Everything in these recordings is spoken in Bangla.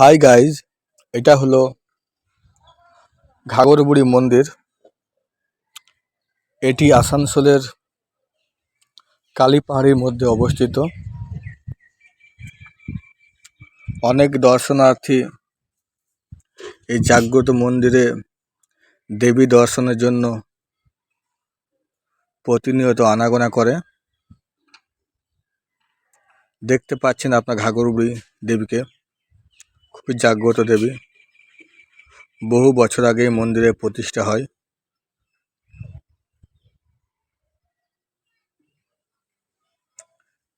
হাই গাইজ এটা হলো ঘাগরবুড়ি মন্দির। এটি আসানসোলের কালী পাহাড়ির মধ্যে অবস্থিত। অনেক দর্শনার্থী এই জাগ্রত মন্দিরে দেবী দর্শনের জন্য প্রতিনিয়ত আনাগোনা করে। দেখতে পাচ্ছেন আপনার ঘাগরবুড়ি দেবীকে। খুবই জাগ্রত দেবী। বহু বছর আগে মন্দিরে প্রতিষ্ঠা হয়।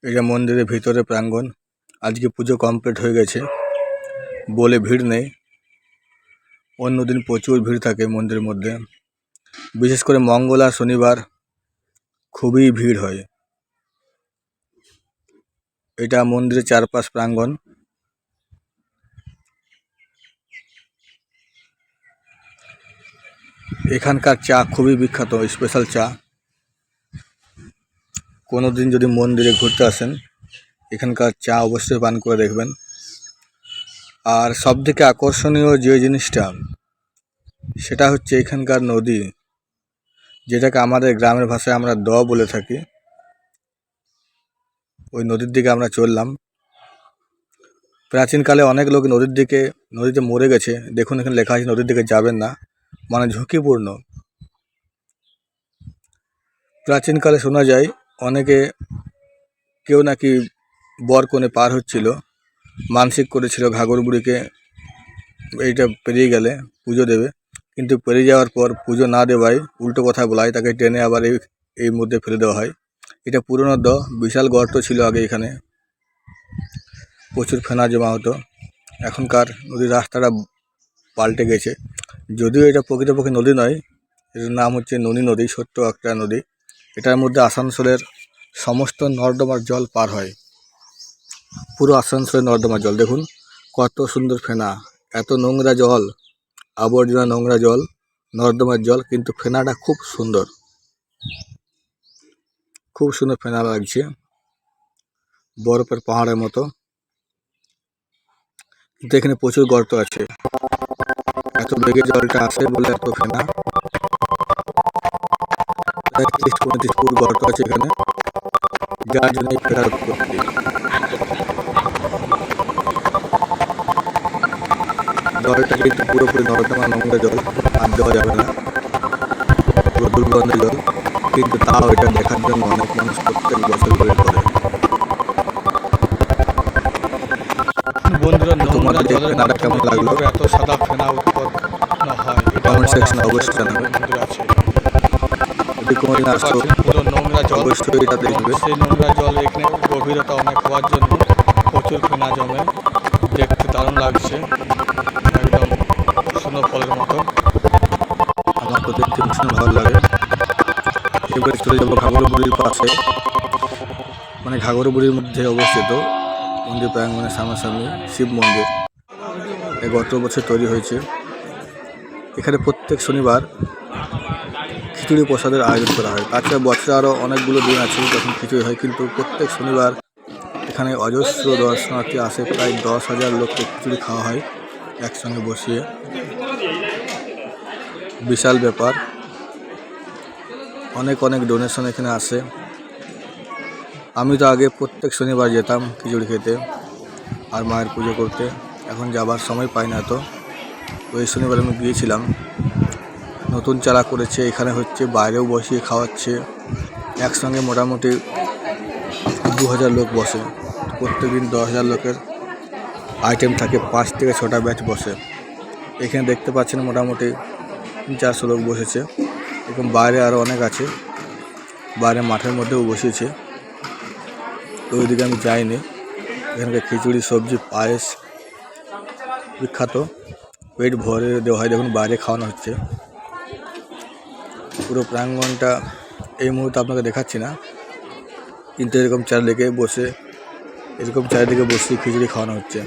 এটা মন্দিরের ভিতরে প্রাঙ্গণ। আজকে পুজো কমপ্লিট হয়ে গেছে। বলে ভিড় নেই। অন্যদিন প্রচুর ভিড় থাকে মন্দিরের মধ্যে। বিশেষ করে মঙ্গল আর শনিবার খুবই ভিড় হয়। এটা মন্দিরের চারপাশ প্রাঙ্গণ। এখানকার চা খুবই বিখ্যাত স্পেশাল চা। কোনো দিন যদি মন্দিরে ঘুরতে আসেন, এখানকার চা অবশ্যই পান করে দেখবেন। আর সবথেকে আকর্ষণীয় যে জিনিসটা, সেটা হচ্ছে এখানকার নদী, যেটাকে আমাদের গ্রামের ভাষায় আমরা দ বলে থাকি। ওই নদীর দিকে আমরা চললাম। প্রাচীনকালে অনেক লোক নদীর দিকে, নদীতে মরে গেছে। দেখুন এখানে লেখা আছে, নদীর দিকে যাবেন না। মানে ঝুঁকিপূর্ণ। প্রাচীনকালে শোনা যায়, অনেকে কেউ নাকি বর কোণে পার হচ্ছিল, মানসিক করেছিল ঘাগর বুড়িকে, এইটা পেরিয়ে গেলে পুজো দেবে। কিন্তু পেরিয়ে যাওয়ার পর পুজো না দেওয়ায় উল্টো কথা বলায়, তাকে টেনে আবার এই এই মধ্যে ফেলে দেওয়া হয়। এটা পুরনো দ, বিশাল গর্ত ছিল আগে এখানে। প্রচুর ফেনা জমা হতো। এখনকার নদীর রাস্তাটা পাল্টে গেছে। যদিও এটা প্রকৃতপক্ষে নদী নয় এটার নাম হচ্ছে ননী নদী ছোট্ট একটা নদী। এটার মধ্যে আসানসোলের সমস্ত নর্দমার জল পার হয়। পুরো আসানসোলের নর্দমার জল। দেখুন, কত সুন্দর ফেনা। এত নোংরা জল, আবর্জনা নোংরা জল, নর্দমার জল, কিন্তু ফেনাটা খুব সুন্দর। খুব সুন্দর ফেনা লাগছে, বরফের পাহাড়ের মতো। কিন্তু এখানে প্রচুর গর্ত আছে। এত বেগে জলটা আসে বলে এত ফেনা প্রায় ত্রিশ পঁয়ত্রিশ ফুট গর্ত আছে এখানে। যার জন্য ফেরার উৎপত্তি জলটা কিন্তু পুরোপুরি নর্দমা নোংরা জল আর দেওয়া যাবে না। পুরো দুর্গন্ধ জল। কিন্তু তাও এটা দেখার জন্য অনেক মানুষ প্রত্যেক বছর করে করে বন্ধুরা নোংরা তোমাদের জলের কেমন লাগল? এত সাদা ফেনা এ অবশ্যই জানাবেন। যদি কোনোদিন আসছো পুরো নোংরা জল অবশ্যই এটা দেখবে সেই নোংরা জল এখানে গভীরতা অনেক হওয়ার জন্য প্রচুর ফেনা জমে। দেখতে দারুণ লাগছে। একদম সুন্দর ফলের মতো। আমার তো দেখতে ভীষণ ভালো লাগে। এবারে চলে যাব ঘাগরবুড়ির পাশে। মানে ঘাগরবুড়ির মধ্যে অবস্থিত। মন্দির প্রাঙ্গণের সামনাসামনি শিব মন্দির। এ গত বছর তৈরি হয়েছে। এখানে প্রত্যেক শনিবার খিচুড়ি প্রসাদের আয়োজন করা হয়। তাছাড়া বছরে আরও অনেকগুলো দিন আছে যখন খিচুড়ি হয়, কিন্তু প্রত্যেক শনিবার এখানে অজস্র দর্শনার্থী আসে। প্রায় দশ হাজার লোককে খিচুড়ি খাওয়া হয় একসঙ্গে বসিয়ে। বিশাল ব্যাপার। অনেক অনেক ডোনেশন এখানে আসে। আমি তো আগে প্রত্যেক শনিবার যেতাম খিচুড়ি খেতে আর মায়ের পুজো করতে। এখন যাবার সময় পাই না তো। এই শনিবার আমি গিয়েছিলাম। নতুন চালা করেছে, এখানে হচ্ছে বাইরেও বসিয়ে খাওয়াচ্ছে। একসঙ্গে মোটামুটি দু হাজার লোক বসে। প্রত্যেক দিন দশ হাজার লোকের আইটেম থাকে, পাঁচ থেকে ছটা ব্যাচ বসে। এখানে দেখতে পাচ্ছেন মোটামুটি তিন চারশো লোক বসেছে। এরকম বাইরে আরও অনেক আছে। বাইরে মাঠের মধ্যেও বসিয়েছে। তো ওইদিকে আমি যাইনি। এখানকার খিচুড়ি, সবজি, পায়েস বিখ্যাত। পেট ভরে দেওয়া হয়। দেখুন, বাইরে খাওয়ানো হচ্ছে। পুরো প্রাঙ্গনটা এই মুহূর্তে আপনাকে দেখাচ্ছি না। কিন্তু এরকম চারদিকে বসে, এরকম চারিদিকে বসে খিচুড়ি খাওয়ানো হচ্ছে।